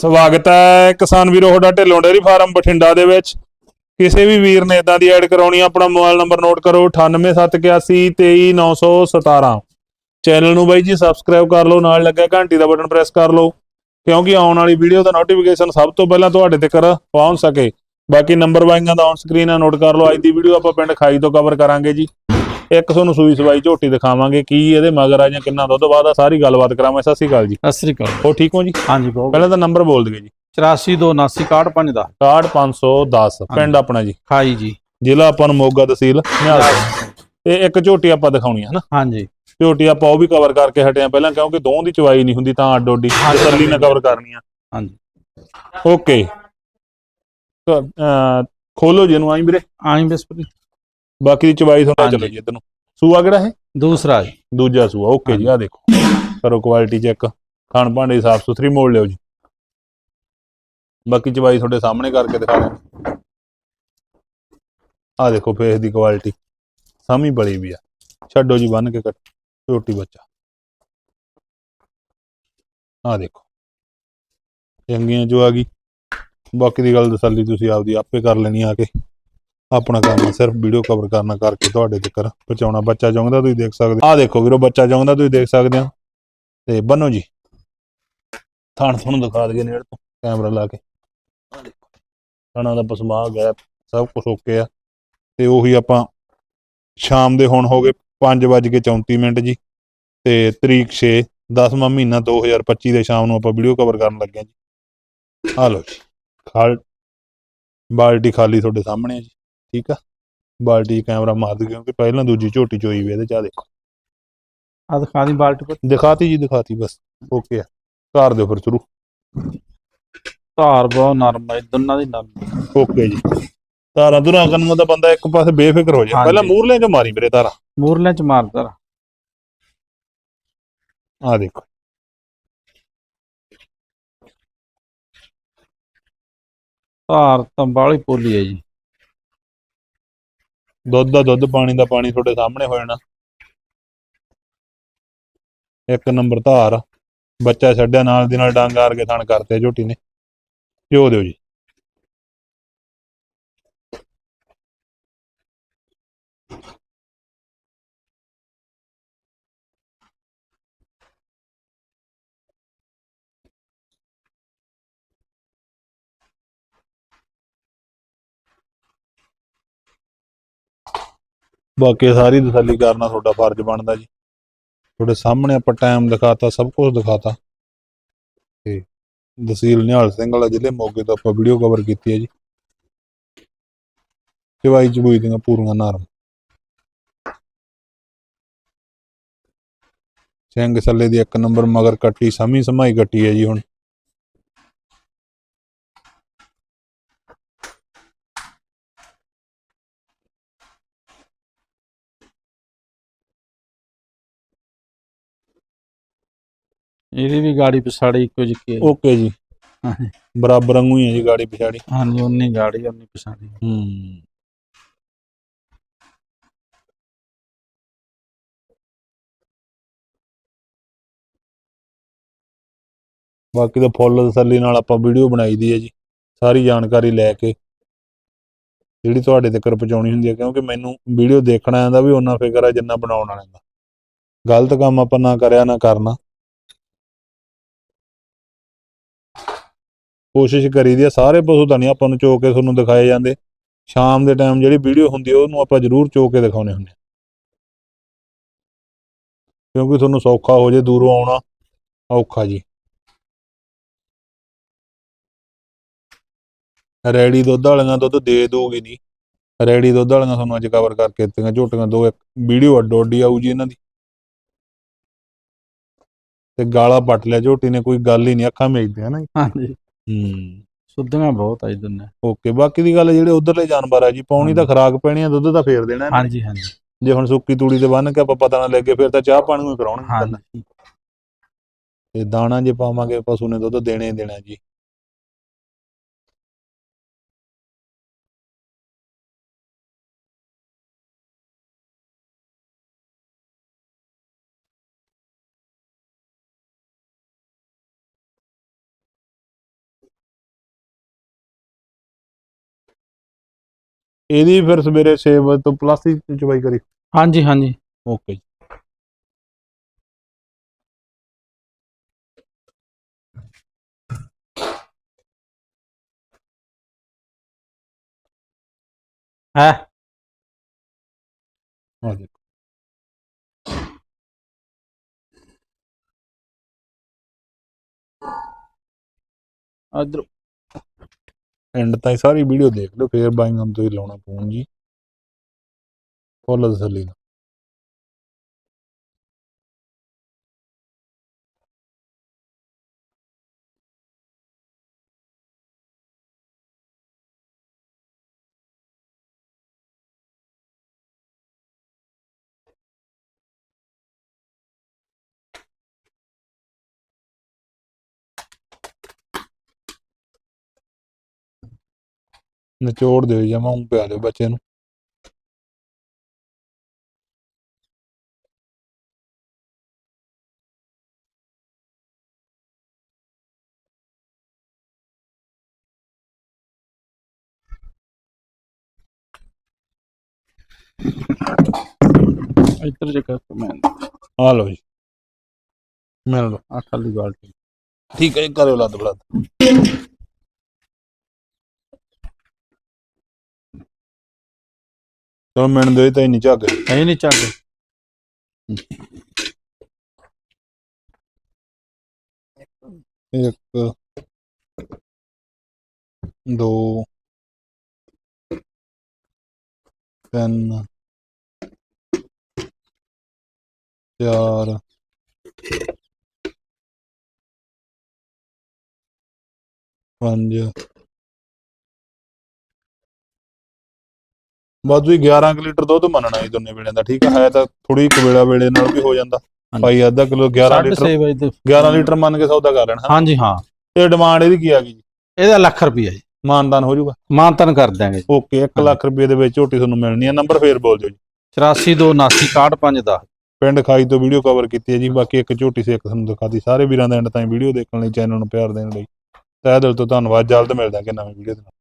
ਸਵਾਗਤ ਹੈ ਕਿਸਾਨ ਵੀਰੋ, ਤੁਹਾਡਾ ਢਿੱਲੋਂ ਡੇਅਰੀ ਫਾਰਮ ਬਠਿੰਡਾ ਦੇ ਵਿੱਚ। ਕਿਸੇ ਵੀ ਵੀਰ ਨੇ ਇਦਾਂ ਦੀ ਐਡ ਕਰਾਉਣੀ ਆਪਣਾ ਮੋਬਾਈਲ ਨੰਬਰ ਨੋਟ ਕਰੋ 9871823917 ਚੈਨਲ ਨੂੰ ਬਾਈ ਜੀ ਸਬਸਕ੍ਰਾਈਬ ਕਰ ਲਓ, ਨਾਲ ਲੱਗਾ ਘੰਟੀ ਦਾ ਬਟਨ ਪ੍ਰੈਸ ਕਰ ਲਓ, ਕਿਉਂਕਿ ਆਉਣ ਵਾਲੀ ਵੀਡੀਓ ਦਾ ਨੋਟੀਫਿਕੇਸ਼ਨ ਸਭ ਤੋਂ ਪਹਿਲਾਂ ਤੁਹਾਡੇ ਤੱਕ ਪਹੁੰਚ ਸਕੇ। ਬਾਕੀ ਨੰਬਰ ਵਾਈਆਂ ਦਾ ਔਨ ਸਕਰੀਨ ਆ ਨੋਟ ਕਰ ਲਓ, ਅੱਜ ਦੀ ਵੀਡੀਓ ਆਪਾਂ ਪਿੰਡ ਖਾਈ ਤੋਂ ਕਵਰ ਕਰਾਂਗੇ ਜੀ। ਇੱਕ ਤੁਹਾਨੂੰ ਸੂਈ ਸਵਾਈ ਝੋਟੀ ਦਿਖਾਵਾਂਗੇ ਕੀ ਇਹਦੇ ਮਗਰ ਆ ਜਾਂ ਕਿੰਨਾ ਦੁੱਧ ਬਾਅਦ ਆ ਸਾਰੀ ਗੱਲਬਾਤ ਕਰਾਵਾਂ ਸਤਿ ਸ਼੍ਰੀ ਅਕਾਲ ਜੀ। ਸਤਿ ਸ੍ਰੀ ਅਕਾਲ। ਹੋ ਠੀਕ ਹੋ ਜੀ? ਹਾਂਜੀ ਬਹੁਤ ਪਹਿਲਾਂ ਤਾਂ ਨੰਬਰ ਬੋਲ ਦਈਏ ਜੀ। 842965 ਦਾ 68510 ਪਿੰਡ ਆਪਣਾ ਜੀ। ਖਾਈ ਜੀ। ਜ਼ਿਲ੍ਹਾ ਆਪਾਂ ਨੂੰ ਮੋਗਾ ਤਹਿਸੀਲ ਨਿਹਾਲ। ਇਹ ਇੱਕ ਝੋਟੀ ਆਪਾਂ ਦਿਖਾਉਣੀ ਹੈ ਨਾ ਹਾਂਜੀ। ਝੋਟੀ ਆਪਾਂ ਉਹ ਵੀ ਕਵਰ ਕਰਕੇ ਹਟੇ ਆ ਪਹਿਲਾਂ ਕਿਉਂਕਿ ਦੋ ਦੀ ਚਵਾਈ ਨਹੀਂ ਹੁੰਦੀ ਤਾਂ ਅੱਡ ਅੱਡੀ ਹਾਂਜੀ। ਤਸੱਲੀ ਨਾਲ ਕਵਰ ਕਰਨੀ ਆ। ਹਾਂਜੀ। ਓਕੇ। ਤਾਂ, ਖੋਲੋ ਜੀ ਆਈ ਵੀਰੇ। ਆਈ ਬਿਸਪਰੀ ਬਾਕੀ ਦੀ ਚਵਾਈ ਹਾਂਜੀ। ਚਲੋ ਜੀ ਇਧਰ ਨੂੰ। ਸੂਆ ਕਿਹੜਾ ਹੈ ਦੂਸਰਾ ਜੀ। ਦੂਜਾ ਸੂਆ ਓਕੇ ਜੀ ਆ ਦੇਖੋ। ਕਰੋ ਕੁਆਲਿਟੀ ਚੈੱਕ ਖਾਣ ਭਾਂਡੇ ਸਾਫ਼ ਸੁਥਰੀ ਮੋੜ ਲਿਓ ਜੀ। ਬਾਕੀ ਚਵਾਈ ਤੁਹਾਡੇ ਸਾਹਮਣੇ ਕਰਕੇ ਦਿਖਾ ਰਿਹਾ ਆ ਦੇਖੋ ਫੇਸ ਦੀ ਕੁਆਲਿਟੀ ਸਾਮੀ ਬੜੀ ਵੀ ਆ। ਛੱਡੋ ਜੀ ਬੰਨ ਕੇ ਕੱਟ। ਛੋਟੀ ਬੱਚਾ। ਆ ਦੇਖੋ। ਚੰਗੀਆਂ ਜੋ ਆ ਗਈ। ਬਾਕੀ ਦੀ ਗੱਲ ਤਸੱਲੀ ਤੁਸੀਂ ਆਪਦੀ ਆਪੇ ਕਰ ਲੈਣੀ ਆ ਕੇ। ਆਪਣਾ ਕੰਮ ਆ ਸਿਰਫ ਵੀਡੀਓ ਕਵਰ ਕਰਨਾ ਕਰਕੇ ਤੁਹਾਡੇ ਤੱਕ ਪਹੁੰਚਾਉਣਾ। ਬੱਚਾ ਚਾਹੁੰਦਾ ਤੁਸੀਂ ਦੇਖ ਸਕਦੇ ਆ ਦੇਖੋ ਵੀਰੋ, ਬੱਚਾ ਚਾਹੁੰਦਾ ਤੁਸੀਂ ਦੇਖ ਸਕਦੇ ਹੋ। ਤੇ ਬੰਨੋ ਜੀ। ਥਾਣ ਤੁਹਾਨੂੰ ਦਿਖਾ ਦਈਏ ਨੇੜ ਤੋਂ ਕੈਮਰਾ ਲਾ ਕੇ। ਆ ਦੇਖੋ। ਥਾਣਾ ਦਾ ਪਸਮਾ ਗੈਪ ਸਭ ਕੁਝ ਓਕੇ ਆ। ਤੇ ਉਹੀ ਆਪਾਂ ਸ਼ਾਮ ਦੇ ਹੁਣ ਹੋ ਗਏ 5:34 ਮਿੰਟ ਜੀ। ਤੇ ਤਰੀਕ 6 10ਵਾਂ ਮਹੀਨਾ 2025 ਦੇ ਸ਼ਾਮ ਨੂੰ ਆਪਾਂ ਵੀਡੀਓ ਕਵਰ ਕਰਨ ਲੱਗੇ ਹਾਂ ਜੀ। ਆ ਲਓ ਜੀ। ਖਾਲ ਬਾਲਟੀ ਖਾਲੀ ਤੁਹਾਡੇ ਸਾਹਮਣੇ ਆ ਜੀ। ਠੀਕ ਆ? ਬਾਲਟੀ ਕੈਮਰਾ ਮਾਰ ਦਿਓ ਕਿਉਂਕਿ ਪਹਿਲਾਂ ਦੂਜੀ ਝੋਟੀ ਚੋਈ ਵੀ ਇਹਦੇ ਚ ਆ ਦੇਖੋ। ਆ ਦਿਖਾ ਦੀ ਬਾਲਟੀ ਪਰ ਦਿਖਾਤੀ ਜੀ ਦਿਖਾਤੀ ਬਸ। ਓਕੇ ਆ। ਕਰ ਦਿਓ ਫਿਰ ਸ਼ੁਰੂ। ਧਾਰ ਬਹੁਤ ਨਰਮ ਹੈ ਦੋਨਾਂ ਦੀ ਨਰਮ ਓਕੇ ਜੀ। ਤਾਰਾਂ ਦੁਰਾਂ ਕਰਨ ਨੂੰ ਤਾਂ ਬੰਦਾ ਇੱਕ ਪਾਸੇ ਬੇਫਿਕਰ ਹੋ ਹਾਂਜੀ। ਪਹਿਲਾਂ ਮੂਰਲੇ ਚੋਂ ਮਾਰੀ ਵੀਰੇ ਤਾਰਾਂ ਮੂਰਲੇ ਚ ਮਾਰਦਾ ਆ ਦੇਖੋ। ਧਾਰ ਤਾਂ ਪੋਲੀ ਹੈ ਜੀ। ਦੁੱਧ ਦਾ ਦੁੱਧ, ਪਾਣੀ ਦਾ ਪਾਣੀ ਤੁਹਾਡੇ ਸਾਹਮਣੇ ਹੋ ਜਾਣਾ। ਇੱਕ ਨੰਬਰ ਧਾਰ, ਬੱਚਾ ਛੱਡਿਆ ਨਾਲ ਦੀ ਨਾਲ ਡਾਂਗ ਆਰ ਕੇ ਥਣ ਕਰਤੇ ਝੋਟੀ ਨੇ। ਪਿਓ ਦਿਓ ਜੀ। ਬਾਕੀ ਸਾਰੀ ਤਸੱਲੀ ਕਰਨਾ ਤੁਹਾਡਾ ਫਰਜ਼ ਬਣਦਾ ਜੀ। ਤੁਹਾਡੇ ਸਾਹਮਣੇ ਆਪਾਂ ਟਾਈਮ ਦਿਖਾਤਾ, ਸਭ ਕੁਝ ਦਿਖਾਤਾ। ਤੇ ਦਸੀਲ ਨਿਹਾਲ ਸਿੰਘ ਵਾਲਾ ਜ਼ਿਲ੍ਹੇ ਮੋਗੇ ਤੋਂ ਆਪਾਂ ਵੀਡੀਓ ਕਵਰ ਕੀਤੀ ਹੈ ਜੀ। ਚਵਾਈ ਚਬੂਈ ਦੀਆਂ ਪੂਰੀਆਂ ਨਰਮ। ਸਿੰਘ ਸੱਲੇ ਦੀ ਇੱਕ ਨੰਬਰ ਮਗਰ ਕੱਟੀ, ਸਮੀ ਸਮਾਈ ਕੱਟੀ ਹੈ ਜੀ ਹੁਣ। ਇਹਦੀ ਵੀ ਗਾੜੀ ਪਛਾੜੀ ਇੱਕੋ ਜਿਹੀ ਹੈ ਓਕੇ ਜੀ। ਹਾਂਜੀ। ਬਰਾਬਰ ਵਾਂਗੂ ਹੀ ਹੈ ਜੀ ਗਾੜੀ ਪਿਛਾੜੀ। ਹਾਂਜੀ ਉਨੀ ਗਾੜੀ ਉਨੀ ਪਛਾੜੀ। ਹੂੰ। ਬਾਕੀ ਤਾਂ ਫੁੱਲ ਤਸੱਲੀ ਨਾਲ ਆਪਾਂ ਵੀਡੀਓ ਬਣਾਈ ਦੀ ਹੈ ਜੀ। ਸਾਰੀ ਜਾਣਕਾਰੀ ਲੈ ਕੇ ਜਿਹੜੀ ਤੁਹਾਡੇ ਤੱਕ ਪਹੁੰਚਾਉਣੀ ਹੁੰਦੀ ਹੈ ਕਿਉਂਕਿ ਮੈਨੂੰ ਵੀਡੀਓ ਦੇਖਣਾ ਆਂਦਾ ਵੀ ਉਹਨਾਂ ਫਿਕਰ ਹੈ ਜਿੰਨਾ ਬਣਾਉਣ ਵਾਲਿਆਂ ਦਾ। ਗਲਤ ਕੰਮ ਆਪਾਂ ਨਾ ਕਰਿਆ ਨਾ ਕਰਨਾ। ਕੋਸ਼ਿਸ਼ ਕਰੀਦੀ ਆ, ਸਾਰੇ ਪਸ਼ੂ ਤਾਂ ਨਹੀਂ ਆਪਾਂ ਨੂੰ ਚੋ ਕੇ ਤੁਹਾਨੂੰ ਦਿਖਾਏ ਜਾਂਦੇ। ਸ਼ਾਮ ਦੇ ਟਾਈਮ ਜਿਹੜੀ ਵੀਡੀਓ ਹੁੰਦੀ ਹੈ ਉਹਨੂੰ ਆਪਾਂ ਜ਼ਰੂਰ ਚੋ ਕੇ ਦਿਖਾਉਣੇ ਹੁੰਦੇ ਕਿਉਂਕਿ ਤੁਹਾਨੂੰ ਸੌਖਾ ਹੋ ਜੇ ਦੂਰੋਂ ਆਉਣਾ, ਔਖਾ ਜੀ। ਰੈਡੀ ਦੁੱਧ ਵਾਲੀਆਂ ਦੁੱਧ ਦੇ ਦੋਗੇ ਨਹੀਂ ਰੈਡੀ ਦੁੱਧ ਵਾਲੀਆਂ ਤੁਹਾਨੂੰ ਅੱਜ ਕਵਰ ਕਰਕੇ ਦਿੱਤੀਆਂ, ਝੋਟੀਆਂ ਦੋ ਇੱਕ ਵੀਡੀਓ ਅੱਡੋ ਅੱਡੀ ਆਊ ਜੀ ਇਹਨਾਂ ਦੀ। ਤੇ ਗਾਲਾ ਪੱਟ ਲਿਆ, ਝੋਟੀ ਨੇ ਕੋਈ ਗੱਲ ਹੀ ਨਹੀਂ, ਅੱਖਾਂ ਮੇਜਦੇ ਹਨਾ ਹਾਂਜੀ। ਹੂੰ। ਸੁੱਧੀਆਂ ਬਹੁਤ ਆ ਦੋਨੇ। ਓਕੇ ਬਾਕੀ ਦੀ ਗੱਲ ਜਿਹੜੇ ਉਧਰਲੇ ਜਾਨਵਰ ਆ ਜੀ ਪਾਉਣੀ ਤਾਂ ਖਰਾਕ ਪੈਣੀ ਆ ਦੁੱਧ ਤਾਂ ਫੇਰ ਦੇਣਾ ਇਹਨਾਂ। ਨੇ। ਹਾਂਜੀ ਹਾਂਜੀ। ਜੇ ਹੁਣ ਸੁੱਕੀ ਤੂੜੀ ਤੇ ਬੰਨ ਕੇ ਆਪਾਂ ਪਤਾ ਨਾ ਲੱਗੇ ਫਿਰ ਤਾਂ ਚਾਹ ਪਾਣੀ ਨੂੰ ਕਰਾਉਣਗੇ ਪਹਿਲਾਂ। ਹਾਂਜੀ। ਤੇ ਦਾਣਾ ਜੇ ਪਾਵਾਂਗੇ ਪਸ਼ੂ ਨੇ ਦੁੱਧ ਦੇਣੇ ਹੀ ਦੇਣਾ ਜੀ। ਇਹਦੀ ਫਿਰ ਸਵੇਰੇ 6 ਵਜੇ ਤੋਂ ਪਲੱਸ ਹੀ ਚਵਾਈ ਕਰੀ। ਹਾਂਜੀ ਹਾਂਜੀ। ਓਕੇ ਜੀ। ਹੈ। ਆ ਦੇਖੋ। ਐਂਡ ਤਾਈਂ ਸਾਰੀ ਵੀਡੀਓ ਦੇਖ ਲਓ, ਫੇਰ ਬਾਈਆਂ ਤੋਂ ਹੀ ਲਾਉਣਾ ਫੋਨ ਜੀ। ਫੁੱਲ ਤਸੱਲੀ ਨਾਲ ਨਿਚੋੜ ਦਿਓ ਜਮਾ ਉਂ ਪਿਆ ਦਿਓ ਬੱਚੇ ਨੂੰ। ਇੱਧਰ ਜਗ੍ਹਾ ਮੈਂ ਆ ਲਓ ਜੀ। ਮਿਲ ਲਓ ਆ ਖਾਲੀ ਬਾਲਟੀ। ਠੀਕ ਹੈ ਜੀ ਕਰਿਓ ਲੱਦ ਬਲੱਦ ਚਲੋ ਮਿਣ ਦਿਓ ਤਾਂ ਨਹੀਂ ਝੱਗ। ਇਹ ਨਹੀਂ ਚੱਗ ਇੱਕ ਦੋ ਤਿੰਨ ਚਾਰ ਪੰਜ ਬਾਜੂ 11 ਕੁ ਲੀਟਰ ਦੁੱਧ ਮੰਨਣਾ ਜੀ ਦੋਨੇ ਵੇਲੇ ਦਾ ਠੀਕ ਹੈ ਤਾਂ ਥੋੜੀ ਕਵੇਲਾ ਵੇਲੇ ਨਾਲ ਵੀ ਹੋ ਜਾਂਦਾ। ਭਾਈ ਅੱਧਾ ਕਿਲੋ 11 ਸਾਢੇ ਲੀਟਰ ਛੇ ਵਜੇ ਤੇ 11 ਲੀਟਰ ਮੰਨ ਕੇ ਸੌਦਾ ਕਰ ਲੈਣਾ। ਹਾਂਜੀ ਹਾਂ। ਇਹ ਡਿਮਾਂਡ ਇਹਦੀ ਕੀ ਆ ਗਈ ਜੀ? ਇਹਦਾ ਲੱਖ ਰੁਪਈਆ ਜੀ। ਮਾਨਦਾਨ ਹੋ ਜਾਊਗਾ? ਮਾਨਤਨ ਕਰ ਦਿਆਂਗੇ। ਓਕੇ 1 ਲੱਖ ਰੁਪਏ ਦੇ ਵਿੱਚ ਝੋਟੀ ਤੁਹਾਨੂੰ ਮਿਲਣੀ ਹੈ ਨੰਬਰ ਫੇਰ ਬੋਲ ਦਿਓ ਜੀ। 8429615510 ਪਿੰਡ ਖਾਈ ਤੋਂ ਵੀਡੀਓ ਕਵਰ ਕੀਤੀ ਹੈ ਜੀ। ਬਾਕੀ ਇੱਕ ਝੋਟੀ ਸੇ ਇੱਕ ਤੁਹਾਨੂੰ ਦਿਖਾਤੀ। ਸਾਰੇ ਵੀਰਾਂ ਦਾ ਐਂਡ ਤਾਈਂ ਵੀਡੀਓ ਦੇਖਣ ਲਈ ਚੈਨਲ ਨੂੰ ਪਿਆਰ ਦੇਣ ਲਈ। ਤਹਿ ਦਿਲ ਤੋਂ ਧੰਨਵਾਦ। ਜਲਦ ਮਿਲਦਾ ਕਿ ਨਵੀਂ ਵੀਡੀਓ ਦੇ ਨਾਲ।